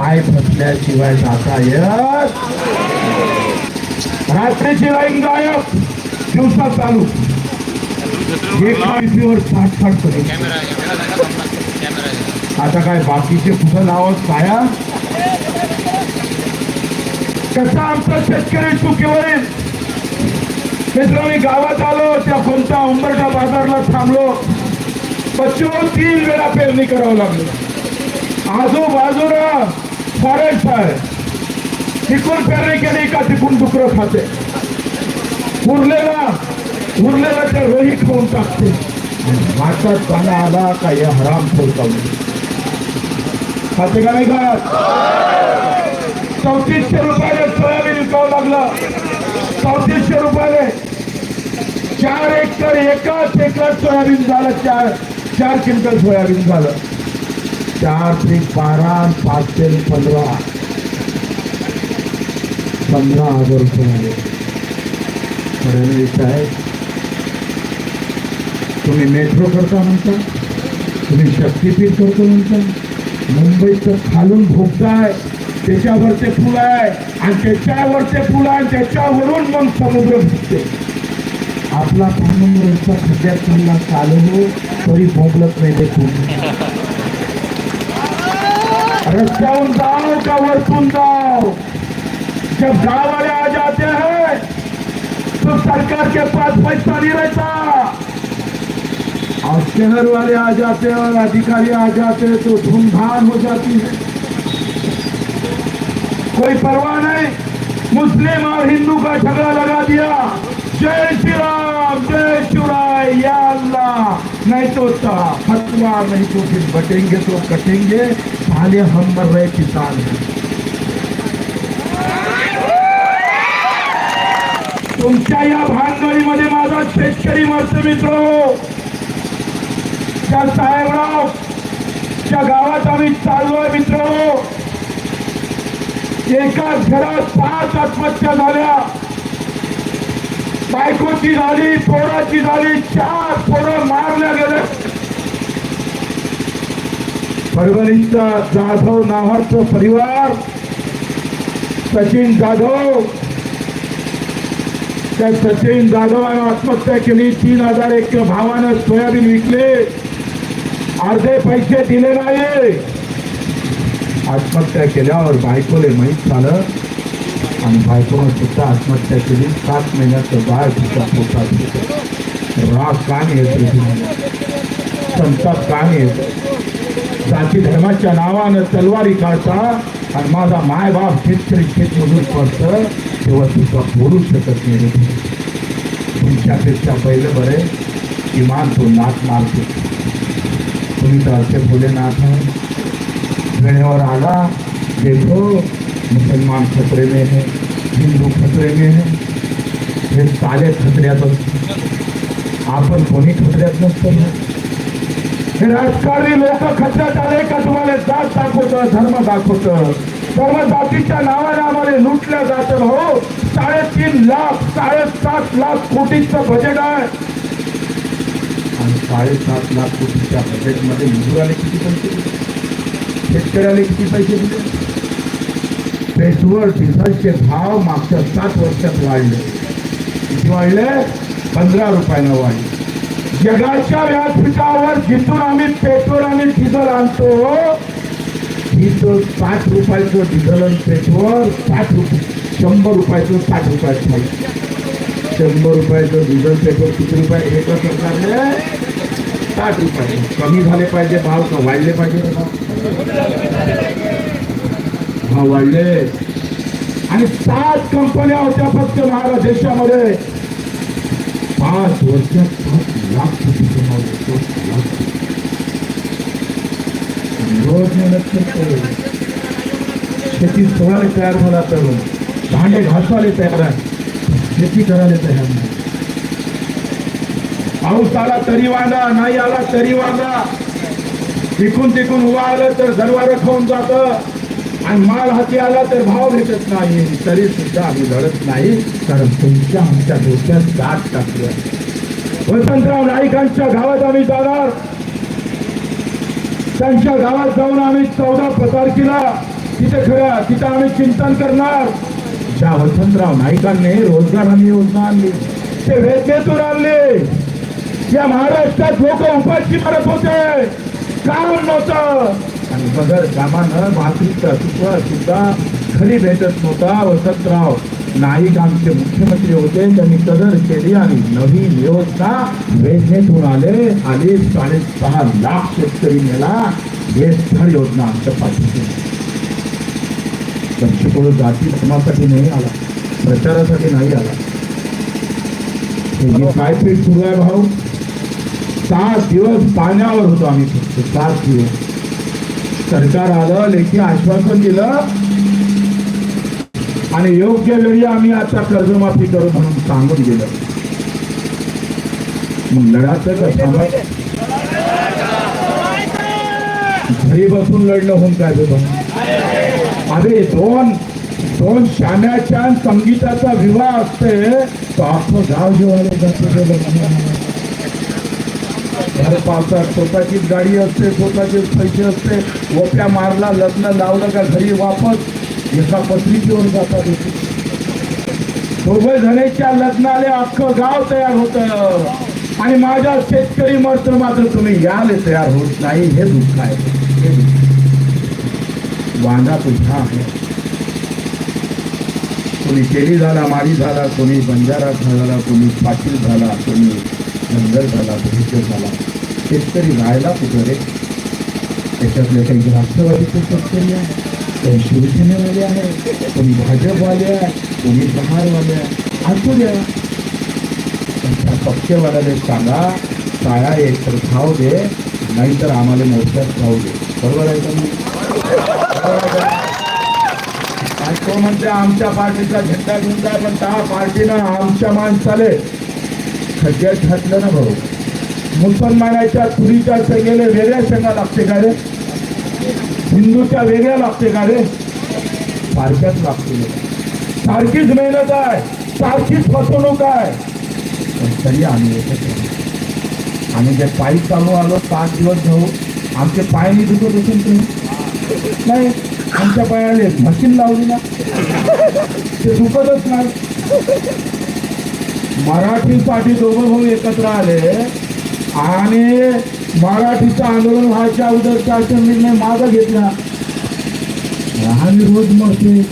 पाय फसल्याशिवाय जाता येत. रात्रीची लाईन गायब. दिवसा चालू. एका साठ साठ करेल आता काय बाकीचे कुठं लावत पाया कसा आमचा शेतकरी चुकीवरील मित्र मी गावात आलो त्या कोणत्या उंबरठा बाजारला थांबलो. बच्चो तीन वेळा पेरणी करावं लागलं. आजूबाजूला फॉरेस्ट आहे तिकून पेरणी केली का तिकून डुकरं खाते. उरलेला उरलेला ते रोही खाऊन टाकते. हातात पाला आला का हे हराम फोडतावले खाते का नाही खात चौतीसशे रुपयाने सोयाबीन विकावं लागलं. चौतीसशे रुपयाने. चार एकर एकाच एकर सोयाबीन झालं चार चार क्विंटल सोयाबीन झालं. चार ते बारा पाच ते पंधरा. पंधरा हजार रुपये आले फडणवीस तुम्ही मेट्रो करता म्हणता. तुम्ही शक्तीपीठ करतो म्हणता. मुंबईचं खालून भोगताय त्याच्यावरचे फुल आहे. आणि त्याच्यावरचे पूल आहे. त्याच्यावरून मग समुद्र भुगते आपला पाणून रस्ता खड्ड्यात चालला चालू तरी भोगलत नाही ते पूल. रस्त्याहून जाओ का वरतून जाओ जब गाँव वाले आ जाते हैं तो सरकार के पास पैसा नहीं रहता। और शहर वाले आ जाते हैं और अधिकारी आ जाते हैं तो धूमधाम हो जाती है। कोई परवाह नहीं। मुस्लिम और हिंदू का झगड़ा लगा दिया। जय श्री राम, जय शिवराय या अल्लाह। नहीं ता- फतवा नहीं तो फिर बटेंगे तो कटेंगे। आले हम मर रहे किसान तुमच्या या भानगडीमध्ये माझा शेतकरी मस्त मित्र हो. त्या साहेबराव च्या गावात आम्ही चाललोय मित्र हो. एका घरात पाच आत्महत्या झाल्या. बायकोची झाली पोराची झाली चार पोरं मारल्या गेल्या परभणीचा जाधव नावाचा परिवार सचिन जाधव. त्या सचिन जाधवानं आत्महत्या केली तीन हजार एक भावानं सोयाबीन विकले. अर्धे पैसे दिले नाही आत्महत्या केल्यावर बायकोले माहीत झालं आणि बायकोनं सुद्धा आत्महत्या केली. सात महिन्याचं बाळ तिच्या पोटात राग कान येतो? संताप कान येतो? जाती धर्माच्या नावानं तलवारी काढता आणि माझा मायबाप बाप शेतकरी शेतमजूर तेव्हा तुझा बोलू शकत नाही. तुमच्यापेक्षा पहिलं बरे किमान तो नाक मारतो. तुम्ही तर असे भोलेनाथ नाथ वेळेवर आला देखो मुसलमान खतरे में है हिंदू खतरे में है. हे साले खतऱ्यात आपण कोणी खतऱ्यात नसतो ना? राजकारणी लोक खचत आले का तुम्हाला जात दाखवतं धर्म दाखवतं? सर्व जातीच्या नावाने आम्हाला लुटल्या जातं हो साडेतीन लाख साडेसात लाख कोटीचं बजेट आहे. आणि साडेसात लाख कोटीच्या बजेटमध्ये मजुराने किती पैसे दिले? शेतकऱ्याला किती पैसे दिले? पेट्रोल डिझेलचे भाव मागच्या सात वर्षात वाढले. किती वाढले? पंधरा रुपयानं वाढले. जगाच्या व्यासपीठावर जिथून आम्ही पेट्रोल आणि डिझेल आणतो तिथं साठ रुपयाचं डिझेल आणि पेट्रोल साठ रुपये शंभर रुपयाचं साठ रुपयाचं पाहिजे शंभर रुपयाचं डिझेल पेट्रोल किती रुपये? एका सरकारने साठ रुपये. कमी झाले पाहिजे भाव का वाढले पाहिजे भाव वाढले. आणि सात कंपन्या होत्या फक्त महाराष्ट्र देशामध्ये पाच वर्षात सात लाख कोटी कमावले सात लाख कोटी. रोज मेहनत करतो शेती सोडायला तयार झाला तर भांडे घासायला तयार आहे शेती करायला तयार नाही पाऊस आला तरी वांदा नाही आला तरी वांदा. तिकून तिकून उभा आलं तर दरवारं खाऊन जातं. आणि माल हाती आला तर भाव भेटत नाही. तरी सुद्धा आम्ही लढत नाही कारण तुमच्या आमच्या डोक्यात दाट टाकलं वसंतराव नाईकांच्या गावात आम्ही जाणार. त्यांच्या गावात जाऊन आम्ही चौदा तारखेला तिथे खऱ्या तिथं आम्ही चिंतन करणार. ज्या वसंतराव नाईकांनी रोजगार हमी योजना आणली ते वेदनेतून आणले. या महाराष्ट्रात लोक उपाशी मरत होते. काम नव्हतं. आणि बगर कामानं भाकरीचं अस्तित्व सुद्धा खरी भेटत नव्हता वसंतराव. नाईक आमचे मुख्यमंत्री होते त्यांनी कदर केली आणि नवीन व्यवस्था वेदनेतून आले. आणि साडेसहा लाख शेतकरी मेला. हे स्थळ योजना आमच्या पाठीशी. दक्षिण जाती धर्मासाठी नाही आला. प्रचारासाठी नाही आला. काय पीठ सुरू आहे भाऊ? सात दिवस पाण्यावर होतो आम्ही फक्त. सात दिवस. सरकार आलं लेखी आश्वासन दिलं. आणि योग्य वेळी आम्ही आता कर्जमाफी करू म्हणून सांगून गेलं. मग लढाचं का घरी बसून लढणं होऊन काय ते अरे दोन दोन शाण्याच्या संगीताचा विवाह असते तो आपलं गाव जेवायला घर ते पावसात स्वतःचीच गाडी असते स्वतःचेच पैसे असते. वप्या मारला लग्न लावलं का घरी वापस? एका पत्रिकेवर जातात. होते दोघे जणेच्या लग्नाला अख्खं गाव तयार होतं. आणि माझ्या शेतकरी मात्र मात्र तुम्ही याले तयार होत नाही. हे दुःख आहे. हे दुःख वांदा तुझा आहे. कोणी केली झाला मारी झाला कोणी बंजारा झाला कोणी पाटील झाला कोणी धनगर झाला भविष्य झाला. शेतकरी राहायला कुठं रे? त्याच्यातले काही राष्ट्रवादी खूप शेतकरी आहे. काही शिवसेनेवाले आहे कोणी भाजपवाले आहे कोणी बहारवाले आहे. असू द्या. पण त्या पक्षवाल्याला सांगा काळा एक तर खाऊ दे नाहीतर आम्हाला मोर्चात खाऊ दे. बरोबर आहे का नाही? तो म्हणते आमच्या पार्टीचा झेंडा घेऊन जाय पण त्या पार्टीनं आमच्या माणसाले सगळ्यात घातलं ना भाऊ. मुसलमानाच्या तुरीच्या संघेला वेगळ्या संघा लागते का रे? हिंदूच्या वेगळ्या लागते का रे? सारख्याच लागते. सारखीच मेहनत आहे. सारखीच फसवणूक आहे. पण तरी आम्ही एकच आम्ही जे पायी चालू आलो सात दिवस भाऊ आमचे पाय नाही दुखत असेल तुम्ही? नाही. आमच्या पायाने मशीन लावली ना. ते दुखतच नाही. मराठीसाठी दोघं भाऊ एकत्र आले आणि मराठीचं आंदोलन व्हायच्या अगोदरचा निर्णय मागा घेतला. आम्ही रोज मरते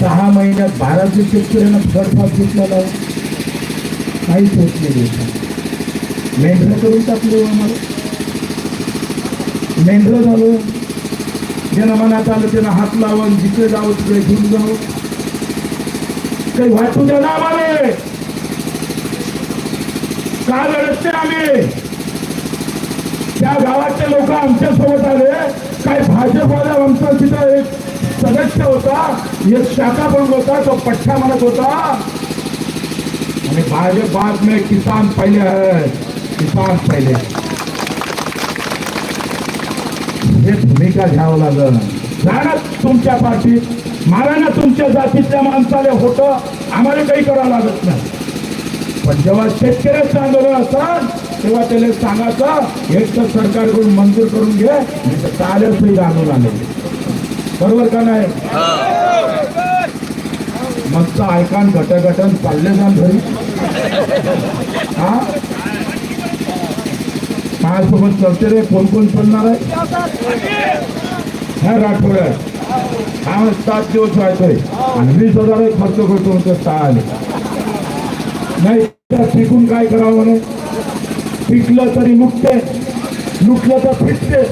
सहा महिन्यात भारतीय शेतकऱ्यांना फडफाट घेतला लावून काहीच होत नाही मेंढरं करून टाकले हो आम्हाला. मेंढरं झालं. ज्यांना मनात आलं त्यांना हात लावून जिकडे जावं तिकडे घेऊन जावं. काही वाटू द्या ना आम्हाला! काल लढते आम्ही? त्या गावातले लोक आमच्यासोबत आले. काय भाजपवाला आमचा तिथं एक सदस्य होता एक शाखा पण होता तो पठ्ठा म्हणत होता. आणि भाजप बाद में किसान पहिले आहेत किसान पहिले हे. भूमिका घ्यावं लागलं. ना तुमच्या पाठीत मला ना तुमच्या जातीतल्या माणसाला होतं आम्हाला काही करावं लागत नाही. पण जेव्हा शेतकऱ्याचं आंदोलन असतात तेव्हा त्याला सांगायचं एक तर सरकारकडून मंजूर करून घे नाही तर चालेल आंदोलन बरोबर का नाही? मस्त ऐकान घटघटन चालले जाण घरी. हा? माझ्यासोबत चलते रे कोण कोण चालणार आहे? ह्या राठोड्यात हा सात दिवस व्हायचोय आणि वीस हजार खर्च करतो म्हणतो सहा आले? नाही. पिकून काय करावं म्हणे? पिकलं तरी नुकते लुटलं तर फिटते.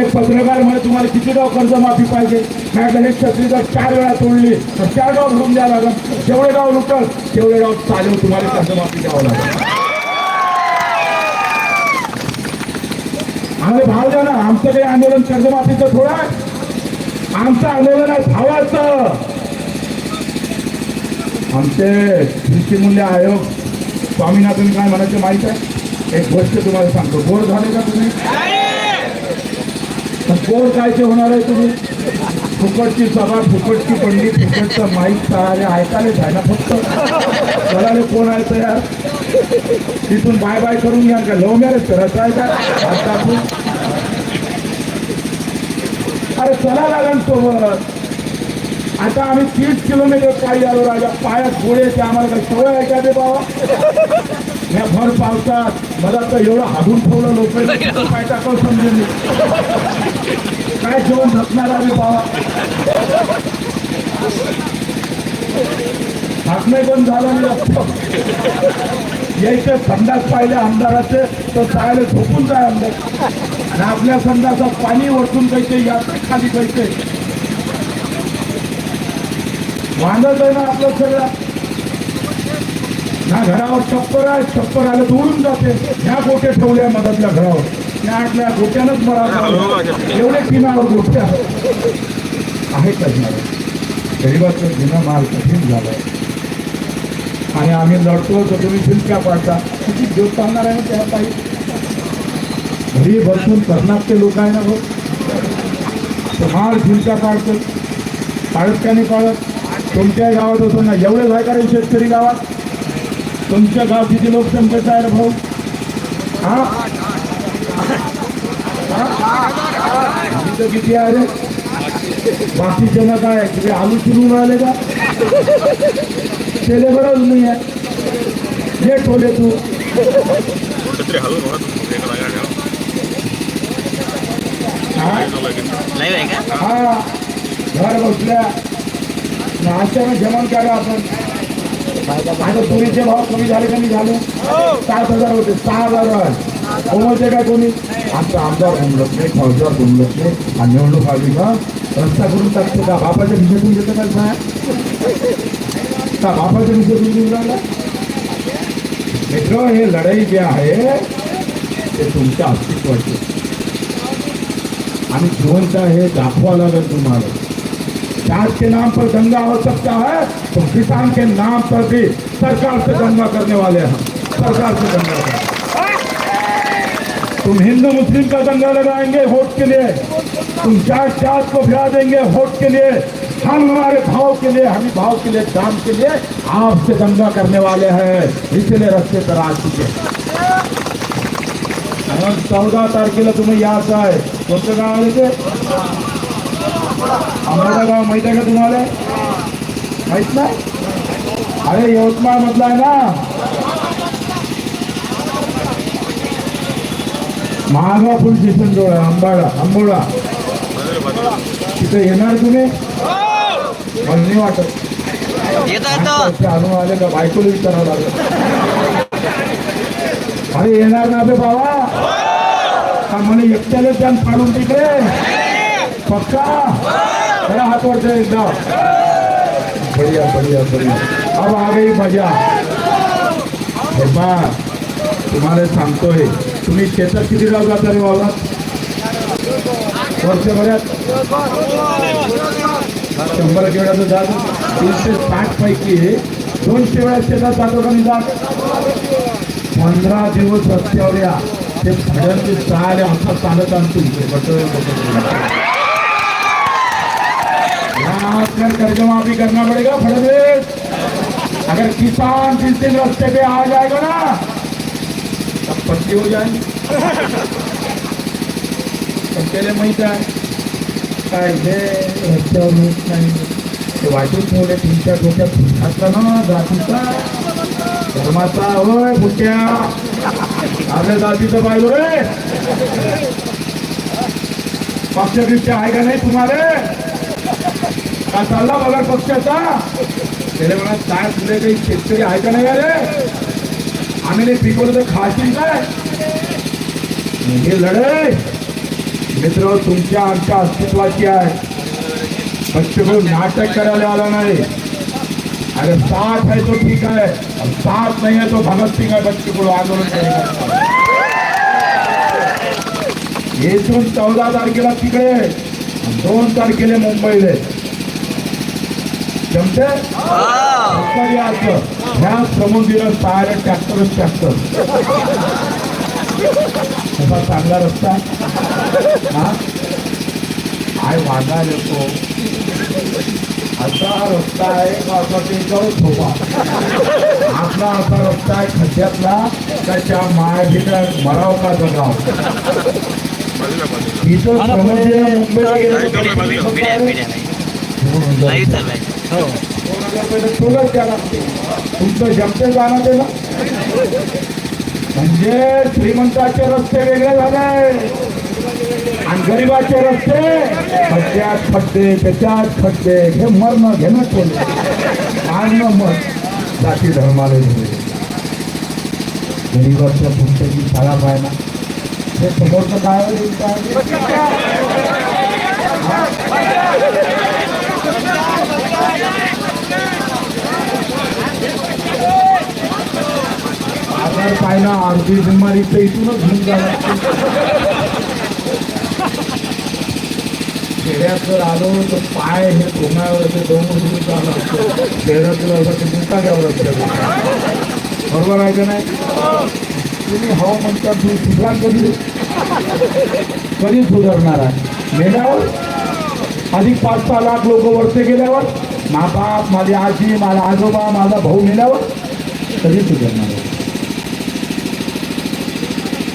एक पत्रकार म्हणे तुम्हाला किती गाव कर्जमाफी पाहिजे? माझ्याकडे छत्री जर चार वेळा तोडली. तर चार गाव भरून द्यावं लागेल. जेवढे गाव लुटल तेवढे गाव चालेल तुम्हाला कर्जमाफी द्यावं लागेल. अरे भाव द्या ना आमचं काही आंदोलन कर्जमाफीचं थोडं आमचं आंदोलन आहे भावाचं. आमचे कृषी आयोग स्वामीनाथन काय म्हणायचे माहीत आहे? एक गोष्ट तुम्हाला सांगतो. बोर झाले का तुम्ही? पण कायचे होणार आहे तुम्ही? फुकटची सभा फुकटची पंडित फुकटचं माहीत सहारे ऐकायलाच आहे ना फक्त. चलाले कोण आहे तयार? तिथून बाय बाय करून घ्या. का लव मॅरेज करायचं आहे का? आता अरे चला लागन सोबत आता आम्ही तीस किलोमीटर पायी आलो राजा. पायात गोळे ते आम्हाला काही सवय आहे का ते बाबा? या भर पावसात मला तर एवढं हाडून ठेवलं लोक पाय टाकाव समजेल मी. काय जेवण झकणार आहे बाबा? हाकणे पण झालं नाही जास्त यायचं संडास पाहिले आमदाराचे तर जायला झोपून जाय आमदार. आणि आपल्या संडासात पाणी वरतून कैसे यात्रे खाली कैसे वांदच आहे ना आपलं सगळं. ना घरावर चप्पर आहे चप्पर आलं तर उडून जाते. ह्या गोटे ठेवल्या मधातल्या घरावर. त्या आतल्या गोट्यानंच मरा एवढे किनावर गोट्या आहे करणार गरीबाचं जुना माल कठीण झालाय. आणि आम्ही लढतो तर तुम्ही फिरक्या पाडता. किती जीव चालणार आहे त्या काही घरी बसून कर्नाटके लोक आहे ना भाऊ तो माल फिरक्या पाडतो पाळत का नाही पाळत? तुमच्या गावात होतो ना एवढे आहे का रे शेतकरी गावात. तुमच्या गाव किती लोकसंख्येचा आहे भाऊ? हा? हा? किती आहे रे? बाकीचे ना काय तुम्ही आलू शिरून राहिले का? त्याला बरंच नाही आहे ये टोले तू. हा? हा. घर बसल्या. नाश्त्यानं जेवण करा आपण. आता तुरीचे भाव कमी झाले कमी झाले. सात हजार होते सहा हजार कोणाचे काय कोणी? आमचा आमदार उमलत नाही फौजदार बोलत नाही. आणि निवडणूक आली का रस्ता करून टाकतो. का बापाच्या भिजेतून घेतो का काय का बापाच्या भिजेतून घेऊन राहिला? मित्र हे लढाई जे आहे ते तुमच्या अस्तित्वाचे आणि जिवंत हे दाखवा लागेल तुम्हाला. जात के नाम पर दंगा हो सकता है तो किसान के नाम पर भी सरकार से दंगा करने वाले हैं। सरकार से दंगा तुम हिंदू, मुस्लिम का दंगा लगाएँगे वोट के लिए। तुम जात जात को भिड़ा देंगे वोट के लिए। हम हमारे भाव के लिए, हमें भाव के लिए दाम के लिए आपसे दंगा करने वाले हैं। इसलिए रस्ते पर आ चुके चौदह तारीख तुम्ही यायचं आहे कोणतं गाव आहे ते आम्हाला गाव माहीत आहे का तुम्हाला? माहीत नाही? अरे यवतमाळ मधला आहे ना? महागाव पोलीस स्टेशन जवळ अंबाडा आंबोळा तिथे येणार तुम्ही? नाही वाटत. अनुभव आले का? बायकोला विचारावं लागलं. अरे येणार ना बे बाबा? का मला एकट्याला त्यान पाडून तिकडे. पक्का? बड़ा हाथ उठते एकदा बढ़िया बढ़िया बढ़िया। अब आ गई मजा। बाबा बा तुम्हाला सांगतोय तुम्ही शेतात किती जाऊ जाता रे वावरात वर्षभरात शंभर केवढ्याचं जात? तीनशे साठ पैकी दोनशे वेळा शेतात जातो का जात. पंधरा दिवस रस्त्यावर या. ते भडनचे चाल असं चालत आणतो इथे बटोळे बटोळे कर्ज माफी करना पड़ेगा फडणवीस अगर किसान जिस दिन रास्ते पे आ जाएगा ना तब पत्ती हो जाएगी। पण माहीत आहे काय हे? रस्त्यावर होत नाही ते वाटून ठेवले तुमच्या डोक्यात असला ना जातीचा। धर्माचा होय भुट्या आपल्या जातीचं पाहिलं रे पक्षदृष्ट्या आहे का नाही तुम्हाला हा चालला बघा पक्षाचा. त्याला म्हणा काय तुझे काही शेतकरी आहे का नाही अरे आम्ही नाही पिकवलं तर खाशील काय? हे लढाई मित्र तुमच्या आमच्या अस्तित्वाची आहे. बच्चेकडून नाटक करायला आला नाही. अरे साथ है तो ठीक है और साथ नहीं है तो भगत सिंह है बच्चे को आंदोलन करेगा येथून चौदा तारखेला तिकडे दोन तारखेला मुंबईला. जमते ह्या समुद्रीला सहायला ट्रॅक्टरच ट्रॅक्टर कसा चांगला रस्ता. हा? काय वागा येतो असा रस्ता आहे असा त्याच्यावर झोपा आपला असा रस्ता आहे खड्ड्यातला त्याच्या माय भीतर मराव का जगाव इथं श्रमजीवी मुंबईला गेलं लाईव्ह चालू आहे तुलाच लागते. तुमचं जमते जाणं ते म्हणजे श्रीमंताचे रस्ते वेगळे झाले. आणि गरिबाचे रस्ते खड्ड्यात खड्डे त्याच्यात खड्डे. हे मरण घेणं कोण? आणि मग जाती धर्माला झाले गरीबाच्या पुढच्याची शाळा पाहिला. हे समोरचं काय आजार पाहिला अर्धी बिमारी तर इथूनच घेऊन जावं खेड्यात जर आलो तर पाय हे घुमावर ते दोन उचलून चाललं असतं शहरात असं ते घ्यावं लागतं बरोबर आहे का नाही? तुम्ही हो म्हणता तू सुधार कधी कधी सुधारणार आहे? गेल्यावर अधिक पाच सहा लाख लोक वरते गेल्यावर? मा बाप माझी आजी माझा आजोबा माझा भाऊ मेल्यावर? कधी सुधारणार आहे?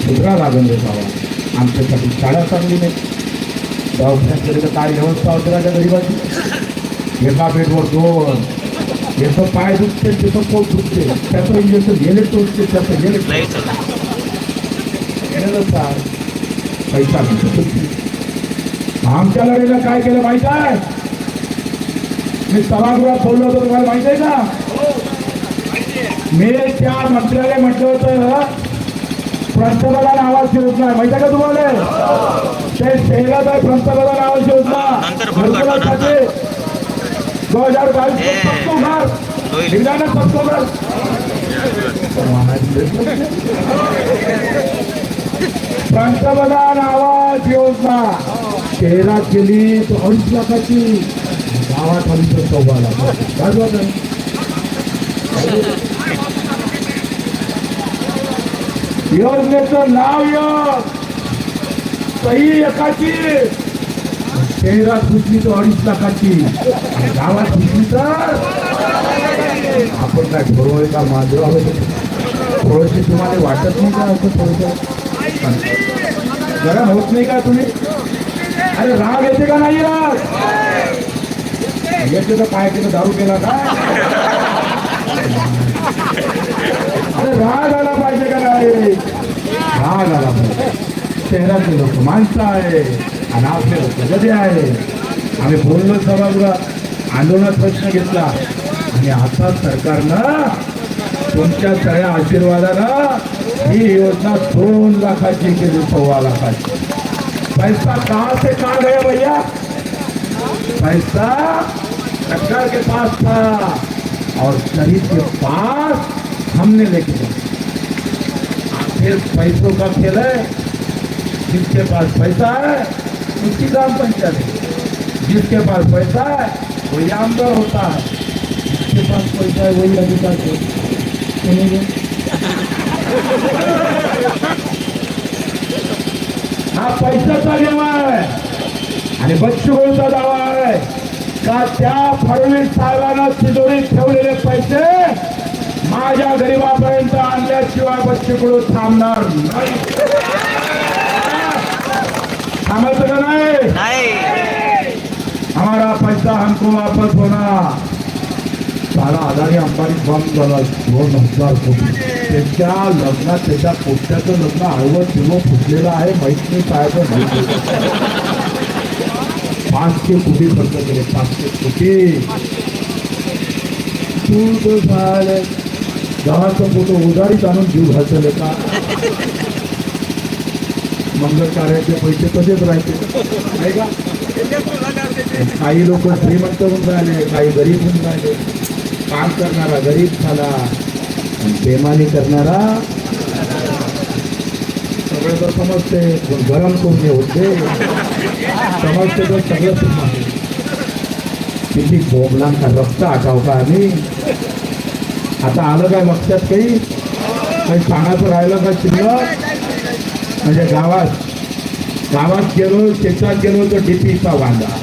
सुधरा लागून रे बाबा आमच्यासाठी शाळा चांगली नाही. दवाखान्यात काय व्यवस्था होते राजा गरीबाची एका बेडवर दोन. याचं पाय दुखते त्याचं पोट दुखते. त्याचं इंजेक्शन गेले टोचते त्याचं गेले काय पैसा. आमच्या लढाईला काय केलं माहीत आहे? मी सभागृहात बोललो होतो तुम्हाला माहीत आहे का? मी त्या मंत्र्याला म्हटलं होतं पंतप्रधान आवास योजना. माहिती आहे का तुम्हाला? ते शहरात आहे पंतप्रधान आवास योजना. नंतर फोन करतो, घरकुलासाठी दो हजार बाईस ए, सबको घर होईल. लिखा ना सबको घर पंतप्रधान आवास योजना. शहरात गेली तर अडीच लाखाची. गावात आली तर सव्वा लाख काय बात आहे? योजनेचं नाव योग सही एकाची शहरात घुसली तर अडीच लाखाची. गावात घुसली तर? आपण काय ठरवय का? माझं थोडंशी तुम्हाला वाटत नाही का असं थोडंसं? गरम होत नाही का तुम्ही? अरे राग येते का नाही राग? येते तर काय केलं दारू केला का अरे राग आला पाहिजे का नाही? राग आला पाहिजे. शहरातले लोक माणसं आहे. आणि आपले लोक गदे आहे. आम्ही बोललो सभागृहात आंदोलनात प्रश्न घेतला. आणि आता सरकारनं तुमच्या सगळ्या आशीर्वादानं ही योजना दोन लाखाची केली सव्वा लाखाची. पैसा का से कहा गया भैया. पैसा सरकार के पास था. और शरीर के पास हमने लेके फिर पैसों का खेल है जिसके पास पैसा है उसकी ग्राम पंचायत है। जिसके पास पैसा है वही आमदार होता है। जिसके पास पैसा है वही अधिकार सुनेंगे हा। पैशाचा देवा आहे आणि बच्चूचा दावा आहे का त्या फडणवीस साहेबांना तिजोरीत ठेवले माझ्या गरीबापर्यंत आणल्याशिवाय बच्चूकडू थांबणार नाही. थांबायचं का नाही? नाही. हमारा पैसा हमको वापस होना. सारा अदानी अंबानी बंद झाला. दोन हजार कोटी. त्याच्या लग्नात त्याच्या पोट्याचं लग्न आडवं किलो फुटलेलं आहे माहीत नाही काय तर माहीत नाही. पाचशे कोटी खर्च केले पाचशे कोटी. तू तो झालं. गावाचा फोटो उधारीत आणून जीव घालतले का? मंगल कार्याचे पैसे कसेच राहायचे का? काही लोक श्रीमंत होऊन राहिले काही गरीब होऊन राहिले. काम करणारा गरीब झाला. बेमानी करणारा सगळं तर समजते पण गरम कोण होते? समजते तर सगळं किती बोबलांचा रक्त आठाव का आम्ही. आता आलं काय लक्षात काही? काही सांगायचं राहिलं का शिल्लक? म्हणजे गावात गावात गेलो शेतात गेलो तर डीपीचा वांदा.